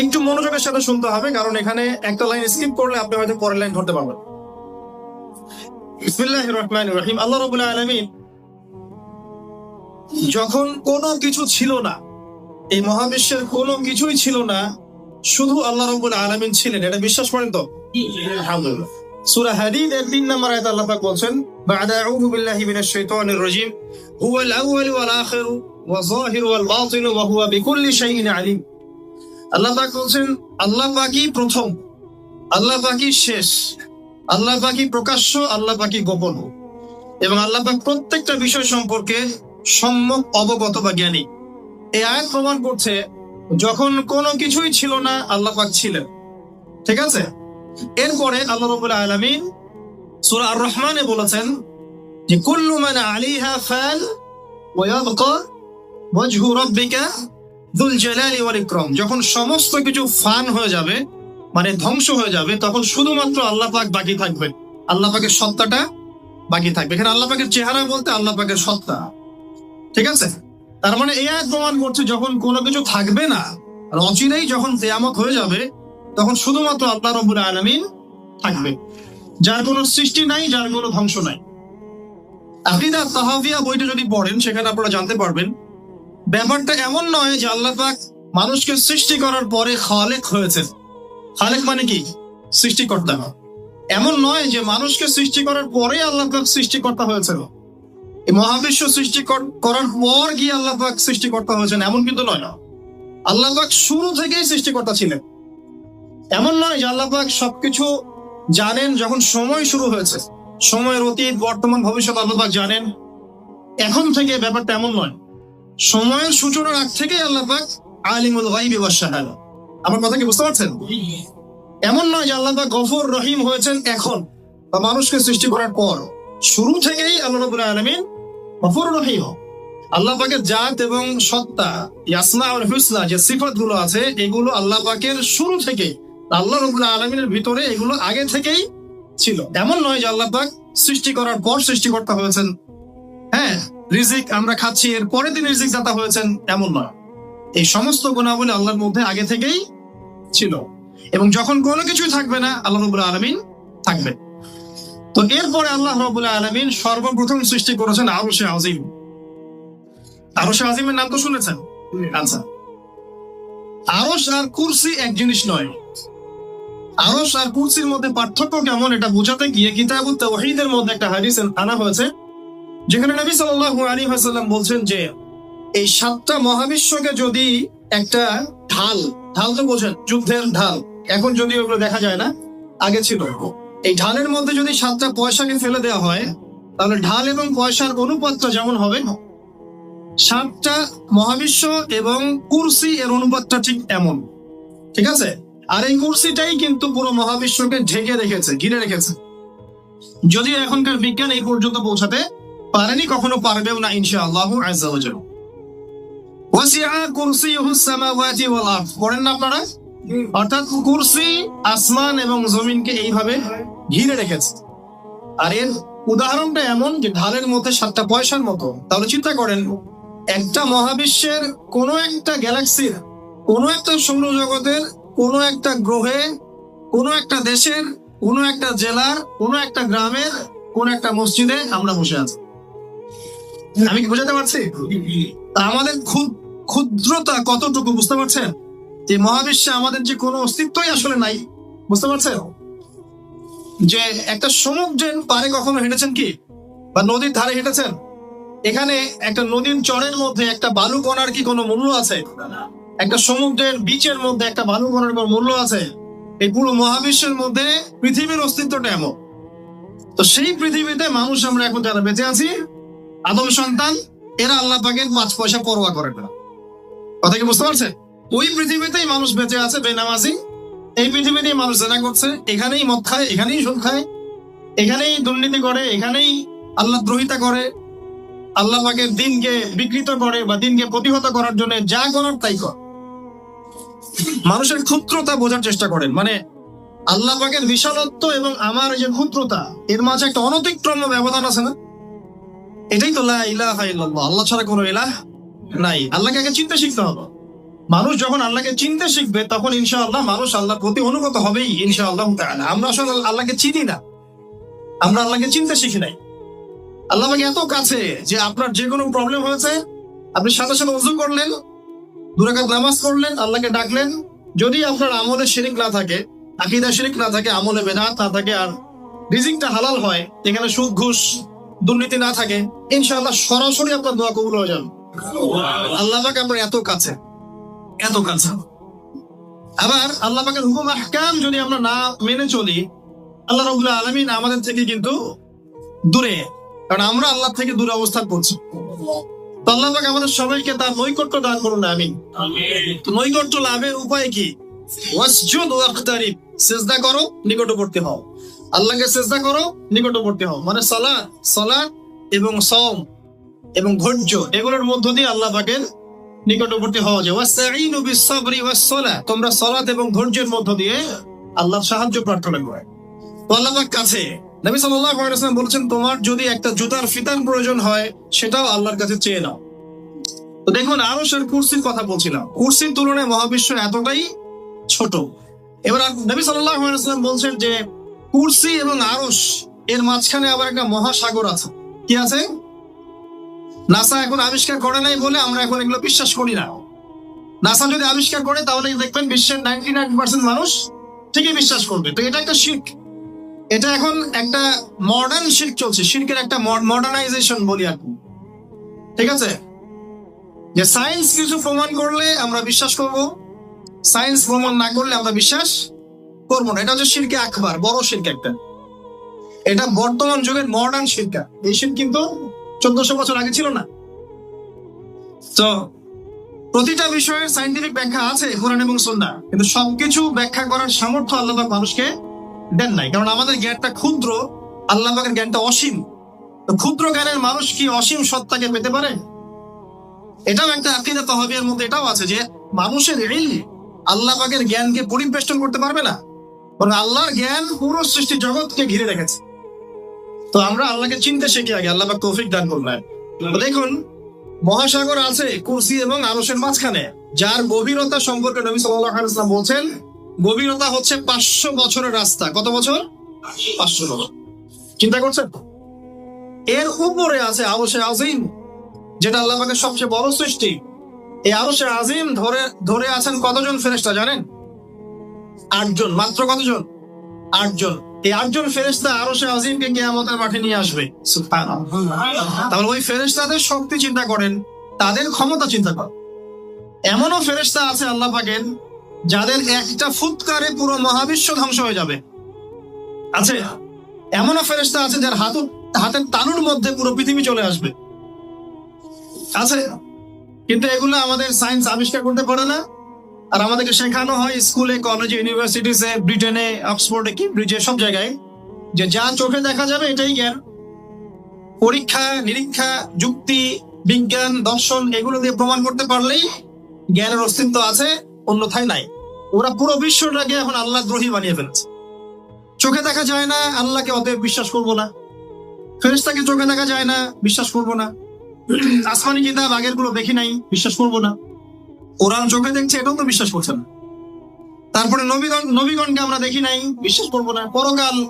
একটু মনোযোগের সাথে শুনতে হবে কারণ এখানে একটা লাইন স্কিপ করলে আপনি হয়তো পরের লাইন ধরতে পারবেন। বিসমিল্লাহির রহমানির রহিম। আল্লাহ রাব্বুল আলামিন যখন কোনো কিছু ছিল না এই মহাবিশ্বের কোনো কিছুই ছিল না শুধু আল্লাহ রাব্বুল আলামিন ছিলেন। এটা বিশ্বাস করেন তো? আলহামদুলিল্লাহ। সূরা হাদীদ এর 3 নম্বর আয়াতে আল্লাহ পাক বলছেন বা'দা আউযু বিল্লাহি মিনাশ শাইতানির রাজীম হুয়াল আউয়ালু ওয়াল আখিরু ওয়া যাহিরু ওয়াল বাতিনু ওয়া হুয়া বিকুল্লি শাইইন আলিম। আল্লাহ পাক বলছেন, আল্লাহ পাকই প্রথম, আল্লাহ পাকই শেষ, আল্লাহ পাকই প্রকাশ্য, আল্লাহ পাকই গোপন। এবং আল্লাহ পাক প্রত্যেকটা বিষয় সম্পর্কে সম্যক অবগত বা জ্ঞানী। এই আয়াত প্রমাণ করছে, যখন কোনো কিছুই ছিল না, আল্লাহ পাক ছিলেন। ঠিক আছে? এরপরে আল্লাহ রবুল আলমিন সুরা আর রহমানে বলেছেন যে, কুল্লু মানে আলিহা ফাল ওয়াবকা ওয়াজহু রাব্বিকা দুল জালালি ওয়াল ইকরাম, যখন সমস্ত কিছু ফান হয়ে যাবে মানে ধ্বংস হয়ে যাবে, তখন শুধুমাত্র আল্লাহ পাক বাকি থাকবে আল্লাহ পাকের সত্তাটা বাকি থাকবে। এখানে আল্লাহ পাকের চেহারা বলতে আল্লাহ পাকের সত্তা। ঠিক আছে? তার মানে এই আয়াত প্রমাণ করছে, যখন কোনো কিছু থাকবে না, আর অচিরেই যখন তেয়ামত হয়ে যাবে, তখন শুধুমাত্র আল্লাহ রব্বুল আলামিন থাকবে যার কোনো সৃষ্টি নাই, যার কোনো ধ্বংস নাই। আকিদা তাহাবিয়া বইটা যদি পড়েন, সেখানে আপনারা জানতে পারবেন ব্যাপারটা এমন নয় যে আল্লাহ পাক মানুষকে সৃষ্টি করার পরে খালেক হয়েছে। খালেক মানে কি? সৃষ্টিকর্তা। এমন নয় যে মানুষকে সৃষ্টি করার পরে আল্লাহ পাক সৃষ্টিকর্তা হয়েছিল মহাবিশ্ব সৃষ্টি করার পর গিয়ে আল্লাহ পাক সৃষ্টিকর্তা হয়েছেন, এমন কিন্তু নয় না। আল্লাহ পাক শুরু থেকেই সৃষ্টিকর্তা ছিলেন। এমন নয় যে আল্লাহ পাক সবকিছু জানেন যখন সময় শুরু হয়েছে। সময়ের অতীত, বর্তমান, ভবিষ্যৎ আল্লাহ পাক জানেন। এখন থেকে ব্যাপারটা এমন নয়। সময়ের সূচনার আগ থেকেই আল্লাহ পাক আলিমুল গাইবি ওয়াস শাহাদা। আমার কথা কি বুঝতে পারছেন? এমন নয় যে আল্লাহ পাক গফর রহিম হয়েছেন এখন, বা মানুষকে সৃষ্টি করার পর। শুরু থেকেই আল্লাহ রাব্বুল আলামিন গফর রহিম। আল্লাহ পাকের জাত এবং সত্তা ইয়াসমা আর হুসনা যে সিফাতগুলো আছে, এগুলো আল্লাহ পাকের শুরু থেকে আল্লাহ রবুল্লাহ আলমিনের ভিতরে এগুলো আগে থেকেই ছিল। এমন নয় যে আল্লাহ পাক সৃষ্টি করার পর সৃষ্টিকর্তা হয়েছেন। হ্যাঁ রিজিক আমরা খাচ্ছি, এর পরে দিন রিজিক দাতা হয়েছেন এমন নয়। এই সমস্ত গুণাবলী আল্লাহর মধ্যে আগে থেকেই ছিল। এবং যখন কোনো কিছুই থাকবে না, আল্লাহ রবুল্লাহ আলমিন থাকবে তো এরপরে আল্লাহ রবুল্লাহ আলমিন সর্বপ্রথম সৃষ্টি করেছেন আরও সে আজিম। আরও সে আজিমের নাম তো শুনেছেন? আচ্ছা। আরস আর কুরসি এক জিনিস নয়। আরস আর কুরসির মধ্যে পার্থক্য কেমন এটা বোঝাতে গিয়ে কিতাবুত তাওহীদের মধ্যে একটা হাদিস আনা হয়েছে যেখানে নবী সাল্লাল্লাহু আলাইহি ওয়াসাল্লাম বলছেন যে, এই সাতটা মহাবিশ্বকে যদি একটা ঢাল ঢাল তো বোঝেন যুদ্ধের ঢাল, এখন যদি ওগুলো দেখা যায় না, আগে ছিল। এই ঢালের মধ্যে যদি সাতটা পয়সাকে ফেলে দেওয়া হয়, তাহলে ঢাল এবং পয়সার অনুপাতটা যেমন হবে, সাতটা মহাবিশ্ব এবং কুরসি এর অনুপাতটা ঠিক এমন। ঠিক আছে? আর এই কুরসিটাই কিন্তু পুরো মহাবিশ্বকে ঢেকে রেখেছে, ঘিরে রেখেছে। যদিও এখনকার বিজ্ঞান এই পর্যন্ত পৌঁছাতে পারেনি কখনো পারবেও না ইনশা আল্লাহ পড়েন না আপনারা? অর্থাৎ কুরসি আসমান এবং জমিনকে এইভাবে ঘিরে রেখেছে। আর এর উদাহরণটা এমন যে ঢালের মধ্যে সাতটা পয়সার মতো। তাহলে চিন্তা করেন একটা মহাবিশ্বের কোন একটা গ্যালাক্সির কোন একটা সৌরজগতের কোন একটা গ্রহে কোন একটা দেশের কোন একটা জেলার কোন একটা গ্রামের কোন একটা মসজিদে আমরা বসে আছি। আমি কি বোঝাতে পারছি? আমাদের খুব ক্ষুদ্রতা কতটুকু, বুঝতে পারছেন? যে মহাবিশ্বে আমাদের যে কোনো অস্তিত্বই আসলে নাই, বুঝতে পারছেন? যে একটা সমুদ্রের পারে কখনো হেঁটেছেন কি? বা নদীর ধারে হেঁটেছেন? এখানে একটা নদীর চরের মধ্যে একটা বালু কণার কি কোনো মূল্য আছে? একটা সমুদ্রের বিচের মধ্যে একটা বালু কণার কোনো মূল্য আছে? এই পুরো মহাবিশ্বের মধ্যে পৃথিবীর অস্তিত্বটা এমন। তো সেই পৃথিবীতে মানুষ আমরা এখন যারা বেঁচে আছি আদম সন্তান, এরা আল্লাহ পাকের পাঁচ পয়সা পরোয়া করে না। কথা কি বুঝতে পারছেন? ওই পৃথিবীতেই মানুষ বেঁচে আছে, বেনামাজি। এই পৃথিবীতেই মানুষ জেনা করছে, এখানেই মদ খায়, এখানেই সুদ খায়, এখানেই দুর্নীতি করে, এখানেই আল্লাহ দ্রোহিতা করে। আল্লাহ পাকের দিনকে বিকৃত করে বা দিনকে প্রতিহত করার জন্য যা করার তাই কর। মানুষের ক্ষুদ্রতা বোঝার চেষ্টা করেন। মানে আল্লাহ পাকের বিশালত্ব এবং আমার যে ক্ষুদ্রতা, এর মাঝে একটা অনতিক্রম্য ব্যবধান আছে না? এটাই তো ইলাহা আল্লাহ ছাড়া কোনো ইলাহ নাই। আল্লাহকে আগে চিন্তা শিখতে হবে। মানুষ যখন আল্লাহকে চিনতে শিখবে, তখন ইনশাআল্লাহ মানুষ আল্লাহর প্রতি অনুগত হবেই ইনশাআল্লাহ তাআলা। আমরা আসলে আল্লাহকে চিনি না। আমরা আল্লাহকে চিনতে শিখি নাই। আল্লাহ পাক এত কাছে যে আপনার যে কোনো প্রবলেম হয়েছে, আপনি সাথে সাথে উজু করলেন দুরাকাত নামাজ করলেন আল্লাহকে ডাকলেন। যদি আপনার আমলে শিরিক না থাকে আকিদা শিরিক না থাকে, আমলে বেদাত না থাকে, আর রিজিকটা হালাল হয়, এখানে সুদ, ঘুষ দুর্নীতি না থাকে ইনশাআল্লাহ সরাসরি আপনার দোয়া কবুল হয়ে যাবে। আল্লাহ পাক আপনার এত কাছে এত কাছে। আবার আল্লাহ পাকের হুকুম আহকাম যদি আমরা না মেনে চলি আল্লাহ রবুল্লাহ আলমিন আমাদের থেকে কিন্তু দূরে কারণ আমরা আল্লাহ থেকে দূরে অবস্থান করছি। তো আল্লাহ পাক আমাদের সবাইকে তার নৈকট্য দান করুন আমিন। নৈকট্য লাভের উপায় কি? ওয়াসজুদ ওয়াক্তারিব সেজদা করো নিকটবর্তী হও। আল্লাহকে সেজদা করো নিকটবর্তী হও। মানে সালাত সালাত এবং সম এবং ধৈর্য, এগুলোর মধ্য দিয়ে আল্লাহ পাকের নিকটবর্তী হওয়া যায়। ওয়াস্তাঈনু বিস-সাবরি ওয়াস-সালাহ তোমরা সালাত এবং ধৈর্যের মধ্য দিয়ে আল্লাহর সাহায্য প্রার্থনা করো। তো আল্লাহ পাক কাছে, নবী সাল্লাল্লাহু আলাইহি ওয়াসাল্লাম বলেছেন, তোমার যদি একটা জুতার ফিতার প্রয়োজন হয়, সেটাও আল্লাহর কাছে চেয়ে নাও। তো দেখুন, আরশের কুরসির কথা বলছিলাম। কুরসির তুলনায় মহাবিশ্ব এতটাই ছোট। এবার আর নবী সাল্লাল্লাহু আলাইহি ওয়াসাল্লাম বলছেন যে কুরসি এবং আরশ, এর মাঝখানে আবার একটা মহাসাগর আছে। কি আছে? নাসা এখন আবিষ্কার করে নাই বলে আমরা এখন এগুলো বিশ্বাস করি না। নাসা যদি আবিষ্কার করে, তাহলে দেখবেন বিশ্বের নাইনটি নাইন পার্সেন্ট মানুষ ঠিকই বিশ্বাস করবে। তো এটা একটা শির্ক। এটা এখন একটা মডার্ন শির্ক চলছে। শির্কের একটা মডার্নাইজেশন বলি আর কি। ঠিক আছে? যে সায়েন্স কিছু প্রমাণ করলে আমরা বিশ্বাস করব। সায়েন্স প্রমাণ না করলে আমরা বিশ্বাস করব না এটা হচ্ছে শিরকে আকবার, বড় শির্ক একটা। এটা বর্তমান যুগের মডার্ন শিরকা এই শির্ক কিন্তু চোদ্দশো বছর আগে ছিল না। তো প্রতিটা বিষয়ের সাইন্টিফিক ব্যাখ্যা আছে, কোরআন এবং সন্না কিন্তু সবকিছু ব্যাখ্যা করার সামর্থ্য আল্লাহ মানুষকে দেন নাই। কারণ আমাদের জ্ঞানটা ক্ষুদ্র আল্লাহ জ্ঞানটা অসীম। তো ক্ষুদ্র জ্ঞানের মানুষ কি অসীম সত্তাকে পেতে পারে? এটাও একটা আকিদা তহবিয়ার মধ্যে এটাও আছে যে মানুষের এই আল্লাহ জ্ঞানকে পরিবেষ্টন করতে পারবে না। আল্লাহর জ্ঞান পুরো সৃষ্টি জগৎকে ঘিরে রেখেছে। তো আমরা আল্লাহকে চিনতে শিখি আগে, আল্লাহ তৌফিক দান করলেন দেখুন, মহাসাগর আছে কুরসি এবং আরশের মাঝখানে, যার গভীরতা সম্পর্কে নবী ওয়াসাল্লাম বলছেন, গভীরতা হচ্ছে পাঁচশো বছরের রাস্তা। কত বছর? পাঁচশো বছর। চিন্তা করছেন? এর উপরে আছে আরশে আজিম, যেটা আল্লাহ সবচেয়ে বড় সৃষ্টি। এই আরশে আজিম ধরে ধরে আছেন কতজন ফেরেশতা জানেন? আটজন মাত্র কতজন? আটজন। এই আটজন ফেরেশতা আরশে আজিমকে কিয়ামতের মাঠে নিয়ে আসবে। তাহলে ওই ফেরেশতাদের শক্তি চিন্তা করেন তাদের ক্ষমতা চিন্তা করেন। এমনও ফেরেশতা আছে আল্লাহ পাকের যাদের একটা ফুৎকারে পুরো মহাবিশ্ব ধ্বংস হয়ে যাবে। আছে? এমনও ফেরেশতা আছে যার হাত হাতের তালুর মধ্যে পুরো পৃথিবী চলে আসবে। আছে? কিন্তু এগুলো আমাদের সায়েন্স আবিষ্কার করতে পারে না। আর আমাদেরকে শেখানো হয় স্কুলে, কলেজে, ইউনিভার্সিটিসে, ব্রিটেনে, অক্সফোর্ডে, কেমব্রিজে, সব জায়গায়। যে যা চোখে দেখা যাবে এটাই জ্ঞান। পরীক্ষা, নিরীক্ষা, যুক্তি, বিজ্ঞান, দর্শন, এগুলো দিয়ে প্রমাণ করতে পারলেই জ্ঞানের অস্তিত্ব আছে, অন্যথায় নাই। ওরা পুরো বিশ্বটাকে এখন আল্লাহ দ্রোহী বানিয়ে ফেলেছে। চোখে দেখা যায় না, আল্লাহকে অতএব বিশ্বাস করব না। ফেরেশতাকে চোখে দেখা যায় না, বিশ্বাস করব না। আসমানি কিতাব আগেরগুলো দেখি নাই, বিশ্বাস করব না। কোরআন চোখে দেখছে এটাও তো বিশ্বাস করছে না। তারপরে নবীগণ নবীগণকে আমরা দেখি নাই, বিশ্বাস করব না। পরকাল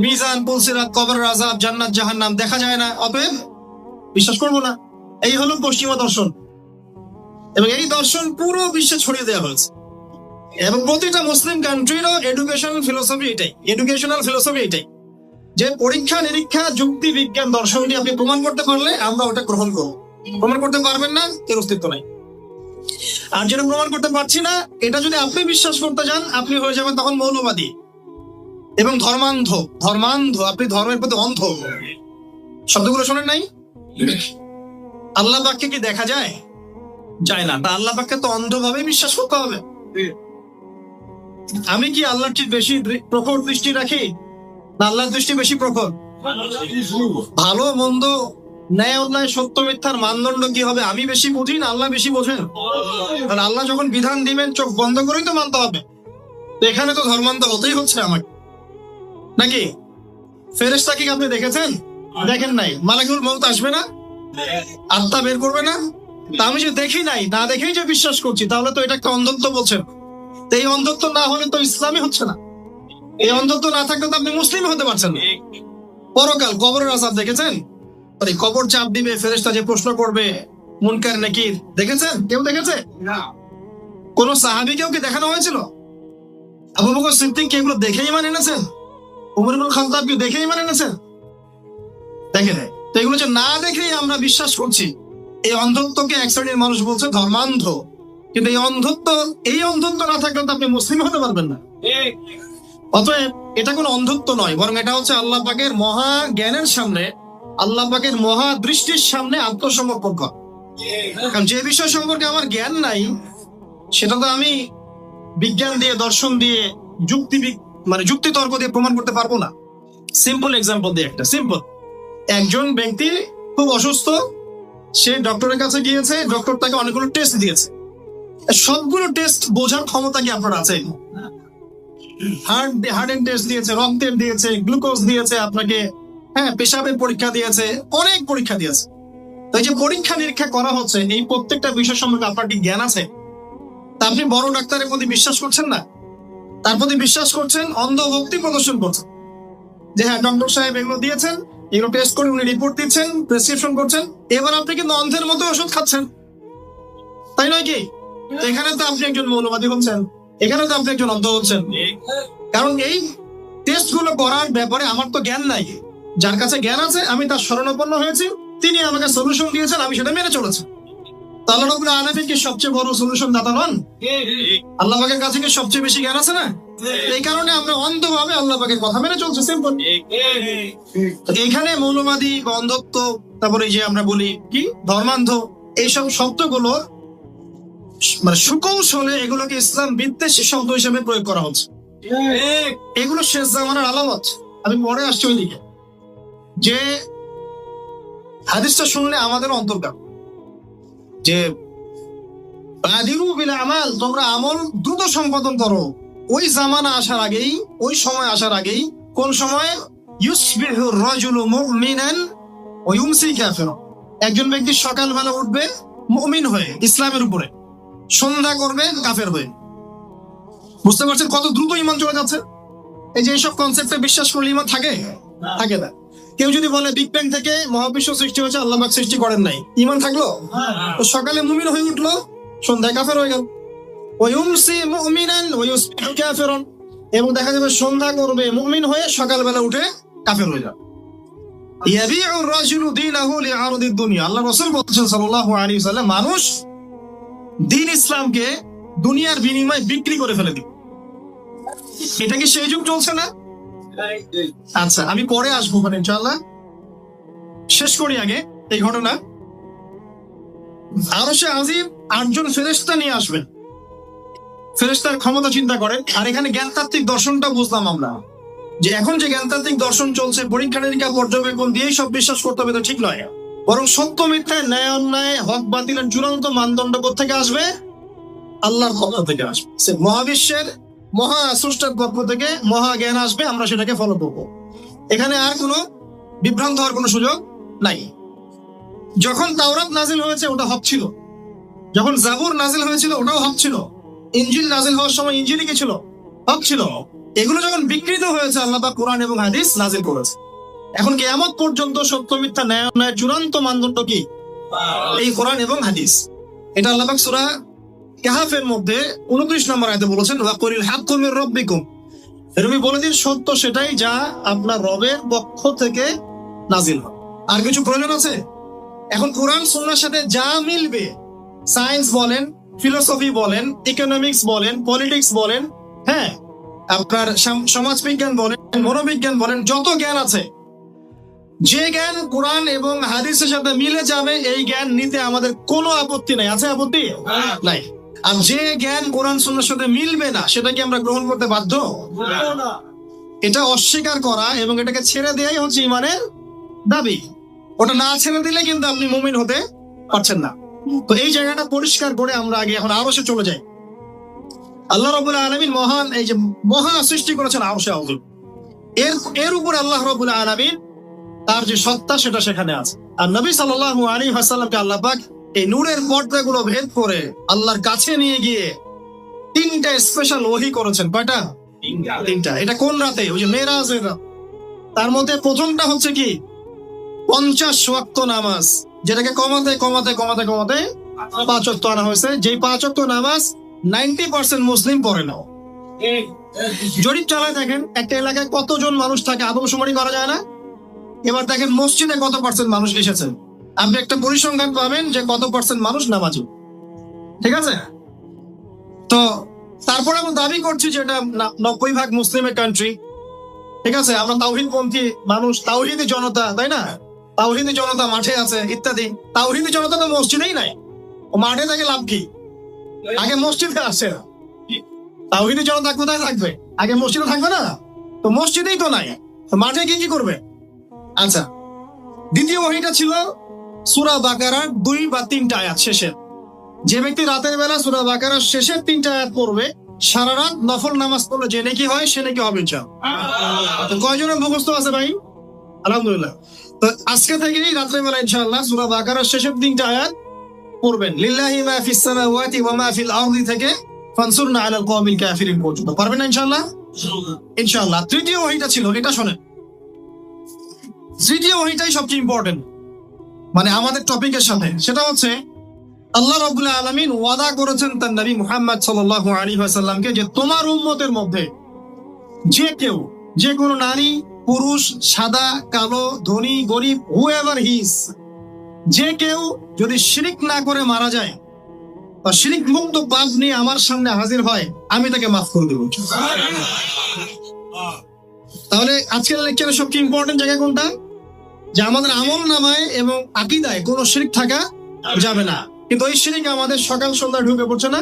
মিজান, পুলসিরাত কবর জান্নাত দেখা যায় না। অতএব বিশ্বাস না। এই হলো পশ্চিমা দর্শন। এবং এই দর্শন পুরো বিশ্বে ছড়িয়ে দেওয়া হয়েছে। এবং প্রতিটা মুসলিম কান্ট্রিরও এডুকেশন ফিলোসফি এটাই। এডুকেশনাল ফিলোসফি এটাই। যে পরীক্ষা, নিরীক্ষা, যুক্তি, বিজ্ঞান দর্শনটি আপনি প্রমাণ করতে পারলে আমরা ওটা গ্রহণ করব। প্রমাণ করতে পারবেন না, এর অস্তিত্ব নাই। আর যেটা প্রমাণ করতে পারছি না, এটা যদি আপনি বিশ্বাস করতে যান আপনি হয়ে যাবেন তখন মৌলবাদী। এবং ধর্মান্ধ ধর্মান্ধ, আপনি ধর্মের প্রতি অন্ধ। শব্দগুলো শোনেন নাই? আল্লাহ পাককে কি দেখা যায়? যায় না। তা আল্লাহ পাককে তো অন্ধভাবে বিশ্বাস করতে হবে। আমি কি আল্লাহর চেয়ে বেশি প্রখর দৃষ্টি রাখি? না, আল্লাহর দৃষ্টি বেশি প্রখর। ভালো, মন্দ ন্যায় অন্যায়, সত্য মিথ্যার মানদণ্ড কি হবে? আমি বেশি বুঝি না? আল্লাহ বেশি বোঝেন। কারণ আল্লাহ যখন বিধান দিবেন, চোখ বন্ধ করেই তো মানতে হবে। এখানে তো ধর্মান্ত হতেই হচ্ছে আমাকে। নাকি? ফেরেশতা কি আপনি দেখেছেন? দেখেন নাই। মালাকুল মৌত আসবে না? আত্মা বের করবে না? তা আমি যে দেখি নাই, না দেখেই যে বিশ্বাস করছি, তাহলে তো এটা একটা অন্ধত্ব বলছেন। এই অন্ধত্ব না হলে তো ইসলামই হচ্ছে না। এই অন্ধত্ব না থাকলে তো আপনি মুসলিম হতে পারছেন না। পরকাল কবরের আসাদ দেখেছেন? আরে কবর চাপ দিবে ফেরেশতা যে প্রশ্ন করবে মুনকার নাকির দেখেছেন? কেউ দেখেছে? কোন সাহাবিকেও কি দেখানো হয়েছিল? আবু বকর সিদ্দিক এগুলো দেখেই মানে এনেছেন? উমর কি দেখেই মানে এনেছেন? দেখে নেয় তো এগুলো যে না দেখেই আমরা বিশ্বাস করছি এই অন্ধত্বকে এক শ্রেণির মানুষ বলছে ধর্মান্ধ। কিন্তু এই অন্ধত্ব এই অন্ধত্ব না থাকলে তো আপনি মুসলিম হতে পারবেন না। অতএব এটা কোনো অন্ধত্ব নয় বরং এটা হচ্ছে আল্লাহ পাকের মহা জ্ঞানের সামনে আল্লাহ পাকের মহা দৃষ্টির সামনে আত্মসমর্পণ করা। কারণ যে বিষয় সম্পর্কে আমার জ্ঞান নাই, সেটা তো আমি বিজ্ঞান দিয়ে, দর্শন দিয়ে, যুক্তি মানে যুক্তি তর্ক দিয়ে প্রমাণ করতে পারব না। সিম্পল এক্সাম্পল দিয়ে একটা সিম্পল একজন ব্যক্তি খুব অসুস্থ, সে ডক্টরের কাছে গিয়েছে ডক্টর তাকে অনেকগুলো টেস্ট দিয়েছে। সবগুলো টেস্ট বোঝার ক্ষমতা কি আপনার আছে? হার্ট হার্টের টেস্ট দিয়েছে, রক্তের দিয়েছে গ্লুকোজ দিয়েছে আপনাকে। হ্যাঁ পেশাবের পরীক্ষা দিয়েছে, অনেক পরীক্ষা দিয়েছে। তো এই যে পরীক্ষা নিরীক্ষা করা হচ্ছে, এই প্রত্যেকটা বিষয় সম্পর্কে আপনার কি জ্ঞান আছে? তা আপনি বড় ডাক্তারের প্রতি বিশ্বাস করছেন না? তার প্রতি বিশ্বাস করছেন অন্ধ ভক্তি প্রদর্শন করছেন। যে হ্যাঁ ডক্টর সাহেব এগুলো দিয়েছেন, এগুলো টেস্ট করে উনি রিপোর্ট দিচ্ছেন প্রেসক্রিপশন করছেন, এবার আপনি কিন্তু অন্ধের মতো ওষুধ খাচ্ছেন? তাই নয় কি? এখানে তো আপনি একজন মৌলবাদী হচ্ছেন, এখানে তো আপনি একজন অন্ধ হচ্ছেন। কারণ এই টেস্টগুলো করার ব্যাপারে আমার তো জ্ঞান নাই। যার কাছে জ্ঞান আছে, আমি তার শরণাপন্ন হয়েছি। তিনি আমাকে সলিউশন দিয়েছেন, আমি সেটা মেনে চলেছি। তো আল্লাহ রাব্বুল আলামিন কি সবচেয়ে বড় সলিউশন দাতা নন? আল্লাহ পাকের কাছে কি সবচেয়ে বেশি জ্ঞান আছে না? এই কারণে আমরা অন্ধভাবে আল্লাহ পাকের কথা মেনে চলছি সিম্পল এখানে মৌলবাদী অন্ধত্ব তারপরে যে আমরা বলি কি? ধর্মান্ধ, এইসব শব্দগুলো মানে সুকৌশলে এগুলোকে ইসলাম বিদ্বেষী শব্দ হিসেবে প্রয়োগ করা হচ্ছে। এগুলো শেষ জামানার আলামত। আমি পরে আসছি ওইদিকে। যে হাদিসটা শুনলে আমাদের অন্তর্গত যে আমাল, তোমরা আমল দ্রুত সম্পাদন করো। ওই জামানা আসার আগেই, ওই সময় আসার আগেই, কোন সময়? একজন ব্যক্তি সকালবেলা উঠবে মুমিন হয়ে, ইসলামের উপরে। সন্ধ্যা করবে কাফের হয়ে। বুঝতে পারছেন কত দ্রুত ইমান চলে যাচ্ছে? এই যে এইসব কনসেপ্টে বিশ্বাস করলে ইমান থাকে? থাকে না। কেউ যদি বলে বিগ ব্যাং থেকে মহাবিশ্ব সৃষ্টি হয়েছে আল্লাহ পাক সৃষ্টি করেন নাই। ইমান থাকল? তো সকালে মুমিন হয়ে উঠল সন্ধ্যায় কাফের হয়ে গেল। ওয়ুমসি মুমিনান ওয়ুসবিহু কাফিরান। এবং দেখা যাবে সন্ধ্যা করবে মুমিন হয়ে সকালবেলা উঠে কাফের হয়ে যাবে। ইয়াবিউ রাজুলু দীনাহু লিআরদিদ দুনিয়া। আল্লাহ রাসূল বলেছেন সাল্লাল্লাহু আলাইহি মানুষ দিন ইসলামকে দুনিয়ার বিনিময়ে বিক্রি করে ফেলে দিবে। এটা কি সেই যুগ চলছে না? আচ্ছা আমি পরে আসব ওখানে ইনশাআল্লাহ। শেষ করি আগে এই ঘটনা। আরও সে আজিম আটজন ফেরেস্তা নিয়ে আসবেন। ফেরেস্তার ক্ষমতা চিন্তা করেন, আর এখানে জ্ঞানতাত্ত্বিক দর্শনটা বুঝলাম আমরা। যে এখন যে জ্ঞানতাত্ত্বিক দর্শন চলছে, পরীক্ষা নিরীক্ষা, পর্যবেক্ষণ দিয়েই সব বিশ্বাস করতে হবে, তো ঠিক নয়। বরং সত্য মিথ্যায় ন্যায়, অন্যায়, হক, বাতিলের চূড়ান্ত মানদণ্ড থেকে আসবে? আল্লাহর ক্ষমতা থেকে আসবে। মহাবিশ্বের মহা স্রষ্টার পক্ষ থেকে মহা জ্ঞান আসবে, আমরা সেটাকে ফলো করব। এখানে আর কোনো বিভ্রান্ত হওয়ার কোনো সুযোগ নাই। যখন তাওরাত নাজিল হয়েছে, ওটা হক ছিল। যখন জাবুর নাজিল হয়েছিল, ওটাও হক ছিল। ইঞ্জিল নাজিল হওয়ার সময় ইঞ্জিলই কি ছিল? হক ছিল। এগুলো যখন বিকৃত হয়েছে, আল্লাহ পাক কোরআন এবং হাদিস নাজিল করেছে। এখন কেয়ামত পর্যন্ত সত্য, মিথ্যা, ন্যায় চূড়ান্ত মানদণ্ড কি? এই কোরআন এবং হাদিস। এটা আল্লাহ সূরা কাহাফের মধ্যে উনত্রিশ নম্বর আয়তে বলেছেন ওয়াকুরিল হাক্কু মির রাব্বিকুম। রবি বলে দিন সত্য সেটাই যা আপনার রবের পক্ষ থেকে নাজিল হয়। আর কিছু প্রয়োজন আছে? এখন কোরআন সুন্নাহর সাথে যা মিলবে সায়েন্স বলেন ফিলোসফি বলেন ইকোনমিক্স বলেন পলিটিক্স বলেন হ্যাঁ আপনার সম- সমাজবিজ্ঞান বলেন মনোবিজ্ঞান বলেন যত জ্ঞান আছে যে জ্ঞান কোরআন এবং হাদিসের সাথে মিলে যাবে এই জ্ঞান নিতে আমাদের কোনো আপত্তি নাই। আছে আপত্তি? নাই। আর যে জ্ঞান কোরআন সুন্নাহর সাথে মিলবে না সেটা কি আমরা গ্রহণ করতে বাধ্য? এটা অস্বীকার করা এবং এটাকে ছেড়ে দেওয়াই হচ্ছে ইমানের দাবি। ওটা না ছেড়ে দিলে কিন্তু আপনি মুমিন হতে পারছেন না। তো এই জায়গাটা পরিষ্কার করে আমরা আগে এখন আরও চলে যাই। আল্লাহ রবুল আলমিন মহান এই যে মহা সৃষ্টি করেছেন আরশে আউদুল এর এর উপর আল্লাহ রবুল আলমিন তার যে সত্তা সেটা সেখানে আছে। আর নবী সাল্লাল্লাহু আলাইহি ওয়াসাল্লামকে আল্লাহ পাক এই নূরের পর্দাগুলো ভেদ করে আল্লাহর কাছে নিয়ে গিয়ে তিনটা স্পেশাল ওহি করেছেন। কয়টা? তিনটা। এটা কোন রাতে? ওই যে মেয়েরাজের রাত। তার মধ্যে প্রথমটা হচ্ছে কি? পঞ্চাশ ওয়াক্ত নামাজ। যেটাকে কমাতে কমাতে কমাতে কমাতে পাঁচ ওয়াক্ত আনা হয়েছে। যেই পাঁচ ওয়াক্ত নামাজ নাইনটি পার্সেন্ট মুসলিম পড়ে নাও। জরিপ চালায় দেখেন একটা এলাকায় কতজন মানুষ থাকে? আদমশুমারি করা যায় না? এবার দেখেন মসজিদে কত পার্সেন্ট মানুষ এসেছেন? আপনি একটা পরিসংখ্যান পাবেন যে কত পার্সেন্ট মানুষ নামাজি। ঠিক আছে? তো তারপরে আমরা দাবি করছি যে এটা নব্বই ভাগ মুসলিমের কান্ট্রি ঠিক আছে? আমরা তাওহিদ পন্থী মানুষ, তাওহিদি জনতা, তাই না? তাওহিদি জনতা মাঠে আছে, ইত্যাদি। তাওহিদি জনতা তো মসজিদেই নাই। ও মাঠে থাকে লাভ কি? আগে মসজিদে আসছে না জনতা কোথায় থাকবে? আগে মসজিদে থাকবে না? তো মসজিদেই তো নাই। মাঠে কি কি করবে? আচ্ছা দ্বিতীয় ওহিটা ছিল সুরা বাকারার দুই বা তিনটা আয়াত শেষের যে ব্যক্তি রাতের বেলা সুরা বাকারার শেষের তিনটা আয়াত পড়বে, সারা রাত নফল নামাজ পড়লে যে নাকি হয়, সে নাকি হবে। তো কয়জনের মুখস্থ আছে ভাই? আলহামদুলিল্লাহ। তো আজকে থেকে রাত্রে বেলা ইনশাআল্লাহ সুরা বাকারার শেষের তিনটা আয়াত পড়বেন। লিল্লাহি মা ফিস সামাওয়াতি ওয়া মা ফিল আরদি থেকে ফানসুরনা আলাল কওমিল কাফিরিন পর্যন্ত। পারবেন না ইনশাআল্লাহ? তৃতীয় ওহিটা ছিল, এটা শোনেন। তৃতীয় ওহিটাই সবচেয়ে ইম্পর্টেন্ট মানে আমাদের টপিকের সাথে সেটা হচ্ছে আল্লাহ রাব্বুল আলামিন ওয়াদা করেছেন তার নবী মুহাম্মদ সাল্লাল্লাহু আলাইহি ওয়াসাল্লামকে যে তোমার উম্মতের মধ্যে যে কেউ যে কোনো নারী পুরুষ সাদা কালো ধনী গরিব হু এভার হিস যে কেউ যদি শিরিক না করে মারা যায় বা শিরিক মুক্ত পাপ নিয়ে আমার সামনে হাজির হয় আমি তাকে মাফ করে দেবো। তাহলে আজকের লেকচারে সবচেয়ে ইম্পর্টেন্ট জায়গা কোনটা? যে আমাদের আমল নামায় এবং আকিদায় কোনো শিরিক থাকা যাবে না। কিন্তু ওই শিরিক আমাদের সকাল সন্ধ্যা ঢুকে পড়ছে না?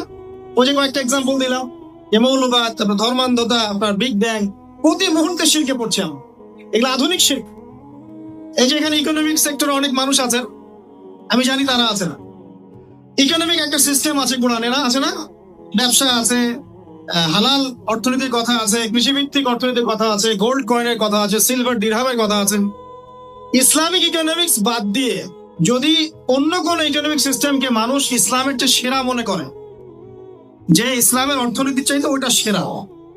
ওই যে কয়েকটা এক্সাম্পল দিলাম। যে মৌলবাদ, তারপর ধর্মান্ধতা, আপনার বিগ ব্যাং প্রতি মুহূর্তে শিরকে পড়ছে আমরা। এগুলো আধুনিক শিল্প এই যে এখানে ইকোনমিক সেক্টরে অনেক মানুষ আছেন। আমি জানি তারা আছে না। ইকোনমিক একটা সিস্টেম আছে কোরআনে না আছে না? ব্যবসা আছে হালাল অর্থনীতির কথা আছে, কৃষিভিত্তিক অর্থনীতির কথা আছে গোল্ড কয়েনের কথা আছে সিলভার ডিরহামের কথা আছে। ইসলামিক ইকোনমিক্স বাদ দিয়ে যদি অন্য কোন ইকোনমিক সিস্টেমকে মানুষ ইসলামের চেয়ে সেরা মনে করে, যে ইসলামের অর্থনীতির চাইতে ওইটা সেরা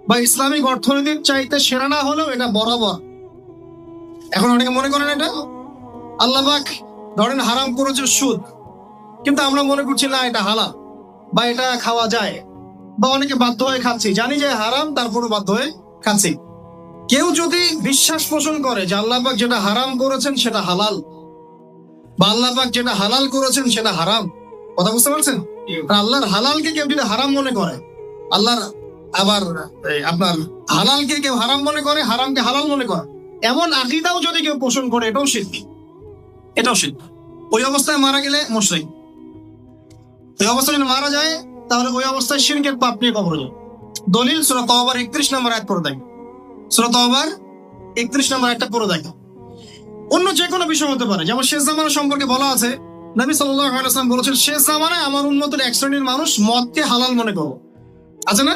বা ইসলামিক অর্থনীতির চাইতে সেরা না হলেও এটা বরাবর। এখন অনেকে মনে করেন এটা? আল্লাহবাক ধরেন হারাম করেছে সুদ, কিন্তু আমরা মনে করছি না, এটা হালাল বা এটা খাওয়া যায় বা অনেকে বাধ্য হয়ে খাচ্ছি। জানি যে হারাম তারপরে বাধ্য হয়ে খাচ্ছি। কেউ যদি বিশ্বাস পোষণ করে যে আল্লাহবাক যেটা হারাম করেছেন সেটা হালাল বা আল্লাহবাক যেটা হালাল করেছেন সেটা হারাম কথা বুঝতে পারছেন? আল্লাহর হালালকে কেউ যদি হারাম মনে করে আল্লাহর আবার আপনার হালালকে কেউ হারাম মনে করে হারামকে হালাল মনে করে এমন আকিদাও যদি কেউ পোষণ করে এটাও শিল্প এটাও শিল্প ওই অবস্থায় মারা গেলে মুশরিক। ওই অবস্থায় যদি মারা যায় তাহলে ওই অবস্থায় শিরকের পাপ নিয়ে কবর দলিল সুরা তওবার একত্রিশ নম্বর আয়াত পড়ে দেখো সুরা তওবার একত্রিশ নম্বর একটা পড়ে দেখো। অন্য যে কোনো বিষয় হতে পারে, যেমন শেষ জামানা সম্পর্কে বলা আছে, নবী ওয়াসাল্লাম বলেছেন, শেষ জামানায় আমার উন্মতের এক শ্রেণির মানুষ মদকে হালাল মনে করো আছে না?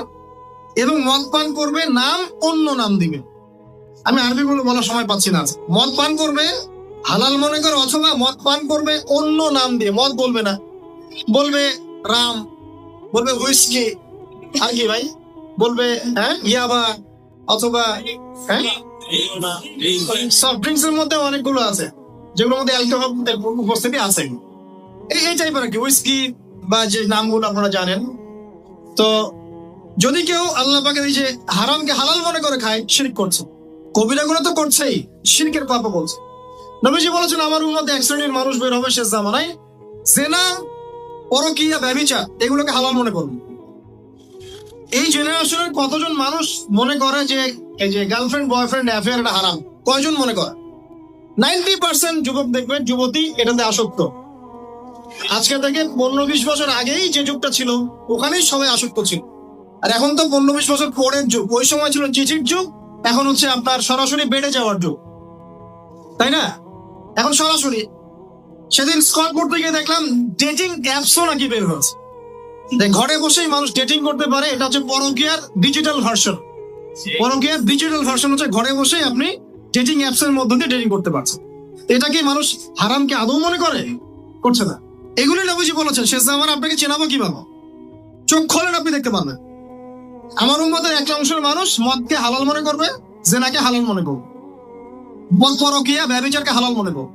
এবং মদ পান করবে, নাম অন্য নাম দিবে। আমি আরবি গুলো বলার সময় পাচ্ছি না। মদ পান করবে, হালাল মনে করে, অথবা মদ পান করবে, অন্য নাম দিয়ে। মদ বলবে না। বলবে রাম, বলবে হুইস্কি। আর কি ভাই? বলবে হ্যাঁ ইয়াবা। অথবা হ্যাঁ? সফট ড্রিঙ্কস এর মধ্যে অনেকগুলো আছে। যেগুলোর মধ্যে অ্যালকোহল উপস্থিতি আছে এই এই আর কি উইস্কি বা যে নামগুলো আপনারা জানেন। তো, যদি কেউ আল্লাহ এই যে হারামকে হালাল মনে করে খায়, শিরক করছে। কবিরাগুলো তো করছেই, শিরকের পাপা বলছে। নবীজি বলেছেন, আমার উন্মতে এক শ্রেণির মানুষ বের হবে শেষ জামানায়। জেনা, পরকিয়া ব্যবিচার এগুলোকে হালাল মনে করবে। এই জেনারেশনের কতজন মানুষ মনে করে যে, এই যে গার্লফ্রেন্ড বয়ফ্রেন্ড অ্যাফেয়ার এটা হারাম? কয়জন মনে করে? নাইনটি পার্সেন্ট যুবক দেখবেন, যুবতী এটাতে আসক্ত। আজকে থেকে পনেরো বিশ বছর আগেই যে যুগটা ছিল, ওখানেই সবাই আসক্ত ছিল। আর এখন তো পনেরো বিশ বছর পরের যুগ। ওই সময় ছিল চিঠির যুগ, এখন হচ্ছে আপনার সরাসরি বেড়ে যাওয়ার যুগ। তাই না? এখন সরাসরি। সেদিন স্কট করতে গিয়ে দেখলাম ডেটিং অ্যাপসও নাকি বের হয়েছে। ঘরে বসেই মানুষ ডেটিং করতে পারে এটা হচ্ছে পরকীয়ার ডিজিটাল ভার্সন পরকীয়ার ডিজিটাল ভার্সন হচ্ছে ঘরে বসেই আপনি ডেটিং অ্যাপস এর মধ্য দিয়ে ডেটিং করতে পারছেন। এটা কি মানুষ হারামকে আদৌ মনে করে? করছে না। এগুলি নবীজি বলেছেন শেষ জামান আপনাকে চেনাবো কীভাবে? চোখ খোলেন আপনি দেখতে পারবেন। আমার উম্মতের একটা অংশের মানুষ মদকে হালাল মনে করবে জেনাকে হালাল মনে করবে। বল পরকিয়া ব্যবচারকে হালাল মনে করবে।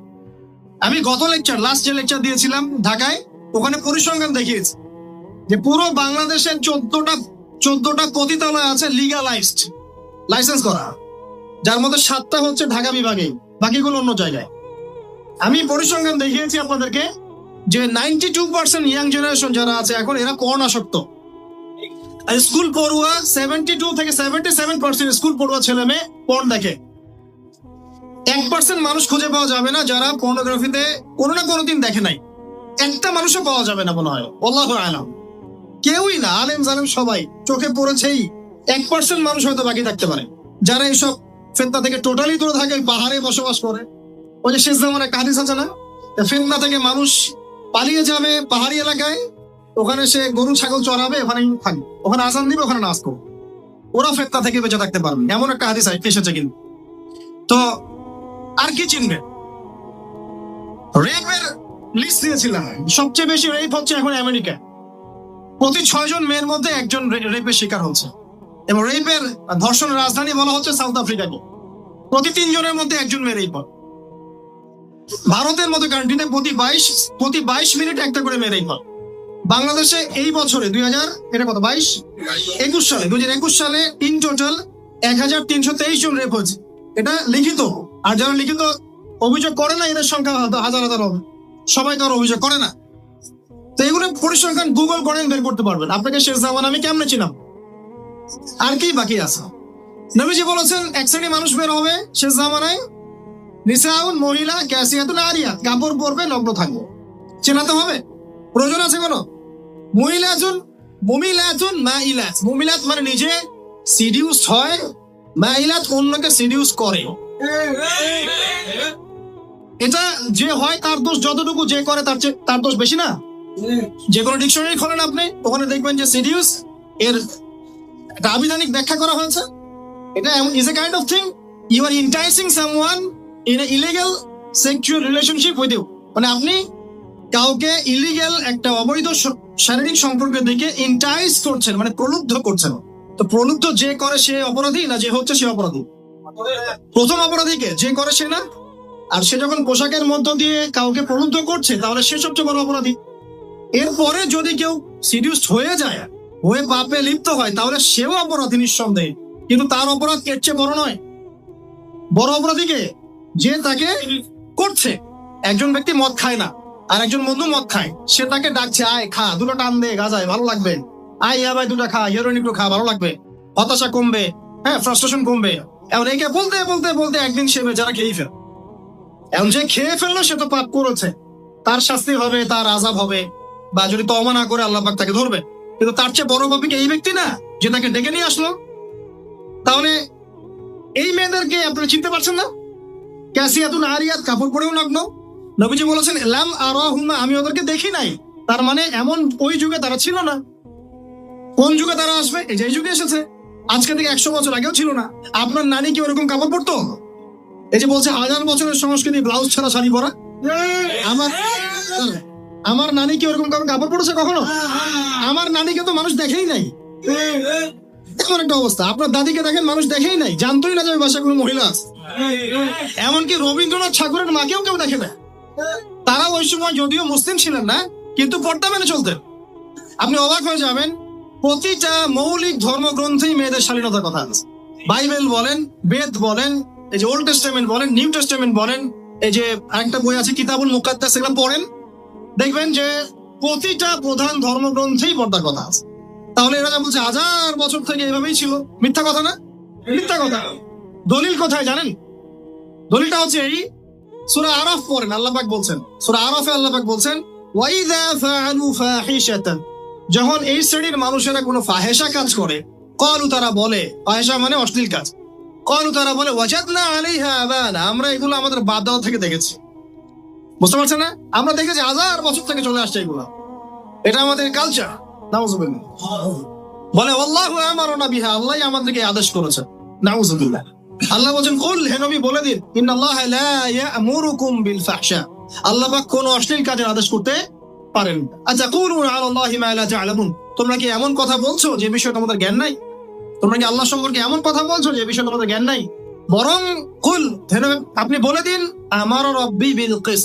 আমি গত লেকচার লাস্ট যে লেকচার দিয়েছিলাম ঢাকায় ওখানে পরিসংখ্যান দেখিয়েছি। যে পুরো বাংলাদেশের চোদ্দটা চোদ্দটা পতিতালয় আছে লিগালাইজড লাইসেন্স করা। যার মধ্যে সাতটা হচ্ছে ঢাকা বিভাগে, বাকিগুলো অন্য জায়গায়। আমি পরিসংখ্যান দেখিয়েছি আপনাদেরকে যে ninety two percent young generation যারা আছে এখন, এরা আর স্কুল পড়ুয়া সেভেন্টি টু থেকে সেভেন্টি সেভেন পার্সেন্ট স্কুল পড়ুয়া ছেলে মেয়ে পড় দেখে। এক পার্সেন্ট মানুষ খুঁজে পাওয়া যাবে না যারা পর্নোগ্রাফিতে কোনো না কোনো দিন দেখে নাই। একটা মানুষও পাওয়া যাবে না মনে হয়। আল্লাহ আলাম। কেউই না, আলেম জালেম সবাই, চোখে পড়েছেই এক পার্সেন্ট মানুষ হয়তো বাকি থাকতে পারে। যারা এইসব ফেতনা থেকে টোটালি দূরে থাকে পাহাড়ে বসবাস করে। ওই যে শেষ জামার একটা হাদিস আছে না? ফেতনা থেকে মানুষ পালিয়ে যাবে পাহাড়ি এলাকায়, ওখানে সে গরু, ছাগল চড়াবে, ওখানে থাকবে ওখানে আসান দিবে, ওখানে নাচ করবে ওরা ফেতনা থেকে বেঁচে থাকতে পারবে এমন একটা হাদিস এসেছে কিন্তু। তো আর কি চিনবে? রেপের লিস্ট দিয়েছিলাম। সবচেয়ে বেশি রেপ হচ্ছে এখন আমেরিকা প্রতি ছয়জন মেয়ের মধ্যে একজন রেপের শিকার হচ্ছে। এবং রেপের ধর্ষণ রাজধানী বলা হচ্ছে সাউথ আফ্রিকাকে। প্রতি তিনজনের মধ্যে একজন মেয়ে রেপ ভারতের মতো কান্ট্রিতে প্রতি বাইশ প্রতি বাইশ মিনিট একটা করে মেয়ে রেপ বাংলাদেশে এই বছরে দুই হাজার, এটা কত, বাইশ? একুশ সালে, দুই হাজার একুশ সালে ইন টোটাল এক হাজার তিনশো তেইশ জন রেপ হয়েছে। এটা লিখিত। আর যারা লিখিত অভিযোগ করে না, এদের সংখ্যা হাজার হাজার হবে। সবাই তো আর অভিযোগ করে না। তো এগুলো পরিসংখ্যান গুগল করেন, বের করতে পারবেন। আপনাকে শেষ জামান, আমি কেমনে চিনাম আর কি বাকি আছে? নবীজি বলেছেন, এক শ্রেণি মানুষ বের হবে শেষ জামানায়। নিসাউন, মহিলা কাপড় পরবে নগ্ন থাকব। চেনাতে হবে? প্রয়োজন আছে কোনো? মানে নিজে সিডিউস হয় মা ইলাত অন্যকে সিডিউস করে। এটা যে হয় তার দোষ, যতটুকু যে করে তার তার দোষ বেশি না? যে কোনো ডিকশনারি খোলেন আপনি, ওখানে দেখবেন যে সিডিউস এর একটা আবিধানিক ব্যাখ্যা করা হয়েছে। এটা এমন is a kind of thing you are enticing someone in a illegal sexual relationship with you মানে আপনি কাউকে ইলিগাল একটা অবৈধ শারীরিক সম্পর্কের দিকে ইন্টাইস করছেন মানে প্রলুব্ধ করছেন। তো প্রলুব্ধ যে করে সে অপরাধী না যে হচ্ছে সে অপরাধী? প্রথম অপরাধীকে যে করে সে না? আর সে যখন পোশাকের মধ্য দিয়ে কাউকে প্রলুব্ধ করছে, তাহলে সে সবচেয়ে বড় অপরাধী। এরপরে যদি কেউ সিডিউস হয়ে যায় হয়ে পাপে লিপ্ত হয়, তাহলে সেও অপরাধী নিঃসন্দেহে। কিন্তু তার অপরাধ এর চেয়ে বড় নয়। বড় অপরাধীকে যে তাকে করছে, একজন ব্যক্তি মদ খায় না, আর একজন বন্ধু মদ খায়, সে তাকে ডাকছে, আয়, খা, দুটো টান দে গাজায় ভালো লাগবে। আয় ইয়া ভাই, দুটো খা হিরোইন একটু খা, ভালো লাগবে। হতাশা কমবে হ্যাঁ ফ্রাস্ট্রেশন কমবে। এখন একে বলতে বলতে বলতে একদিন সে বেচারা খেয়েই ফেল। এখন যে খেয়ে ফেলল, সে তো পাপ করেছে। তার শাস্তি হবে, তার আজাব হবে। বা যদি তমা না করে আল্লাহ তাকে ধরবে। কিন্তু তার চেয়ে বড় পাপি এই ব্যক্তি না যে তাকে ডেকে নিয়ে আসলো? তাহলে এই মেয়েদেরকে আপনারা চিনতে পারছেন না? ক্যাসিয়াতুন আরিয়াত, কাপড় পরেও নগ্ন। নবীজি বলেছেন, লাম আরাহুমা আমি ওদেরকে দেখি নাই। তার মানে এমন ওই যুগে তারা ছিল না। কোন যুগে তারা আসবে? এই যে যুগে এসেছে। আজকে থেকে একশো বছর আগেও ছিল না। আপনার নানি কি ওরকম কাপড় পরতো? এই যে বলছে, হাজার বছরের সংস্কৃতি, ব্লাউজ ছাড়া শাড়ি পরা। আমার আমার নানি কি ওরকম কাপড় পরেছে কখনো? আমার নানিকে তো মানুষ দেখেই নাই। এমন একটা অবস্থা। আপনার দাদিকে দেখেন, মানুষ দেখেই নাই। জানতোই না যে বাসায় কোনো মহিলা আছে। এমনকি রবীন্দ্রনাথ ঠাকুরের মাকেও কেউ দেখে না তারা ওই সময় যদিও মুসলিম ছিলেন না, কিন্তু পর্দা মেনে চলতেন। আপনি অবাক হয়ে যাবেন, প্রতিটা মৌলিক ধর্মগ্রন্থেই মেয়েদের শালীনতার কথা আছে। বাইবেল বলেন, বেদ বলেন, এই যে ওল্ড টেস্টামেন্ট বলেন নিউ টেস্টামেন্ট বলেন, এই যে আরেকটা বই আছে, কিতাবুল মুকাদ্দাস, এগুলো পড়েন। দেখবেন যে প্রতিটা প্রধান ধর্মগ্রন্থেই পর্দার কথা আছে। তাহলে এরা যা বলছে, হাজার বছর থেকে এভাবেই ছিল। মিথ্যা কথা না? মিথ্যা কথা। দলিল কোথায় জানেন? দলিলটা হচ্ছে এই, সূরা আরাফ পড়েন, আল্লাহ পাক বলছেন। সূরা আরাফে আল্লাহ পাক বলছেন যখন এই শ্রেণির মানুষেরা কোনো ফাহেসা কাজ করে কলু তারা বলে ফাহেসা মানে অশ্লীল কাজ। কলু তারা বলে, ওয়াজাদনা আলাইহা আবানা। আমরা এগুলো আমাদের বাদ থেকে দেখেছি। বুঝতে না? আমরা দেখেছি হাজার বছর থেকে চলে আসছে এগুলো। এটা আমাদের কালচার নাউজুবিল্লাহ বলে, আল্লাহু আল্লাহ আমাদেরকে আদেশ করেছে নাউজুবিল্লাহ আল্লাহ বলছেন, কুল, হে নবী বলে দিন লা ইয়ামুরুকুম বিল ফাহশা। আল্লাহ পাক কোন অশ্লীল কাজের আদেশ করতে পারেন আচ্ছা কুলুন আলাল্লাহি মা লা তা'লামুন তোমরা কি এমন কথা বলছো যে বিষয়ে তোমাদের জ্ঞান নাই? তোমরা কি আল্লাহ সম্পর্কে এমন কথা বলছো যে বিষয়ে তোমাদের জ্ঞান নাই? বরং, কুল আপনি বলে দিন, আমার রব্বি বিল কিস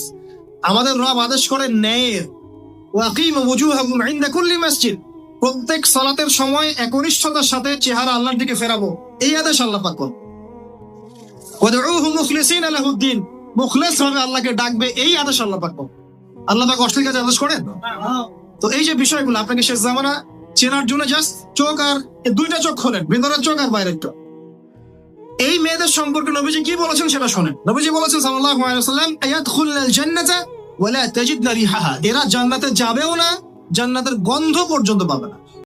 আমাদের রব আদেশ করে ন্যায়ের ওয়াকিম ওয়াজুহাকুম ইনদা কুল্লি মসজিদ। প্রত্যেক সালাতের সময় একনিষ্ঠতার সাথে চেহারা আল্লাহর দিকে ফেরাবো। এই আদেশ আল্লাহ পাক ওয়াদউহু মুখলিসিনা লাহুদ্দিন। আল্লাহকে ডাকবে, এই আদেশ আল্লাহ পাক করুন। আল্লাহ পাক অশ্লীল আদেশ করেন? তো এই যে বিষয়গুলো, আপনাকে শেষ জামানা, চেনার জন্য জাস্ট চোখ আর দুইটা চোখ খোলেন, ভিতরের চোখ আর বাইরের চোখ। এই মেয়েদের সম্পর্কে নবীজি কি বলেছেন সেটা শোনেন। নবীজি বলেছেন সাল্লাল্লাহু আলাইহি ওয়াসাল্লাম, আয়াদখুলনাল জান্নাতা ওয়ালা তাজিদনা রিহাহা এরা জান্নাতে যাবেও না জান্নাতের গন্ধ পর্যন্ত পাবে না।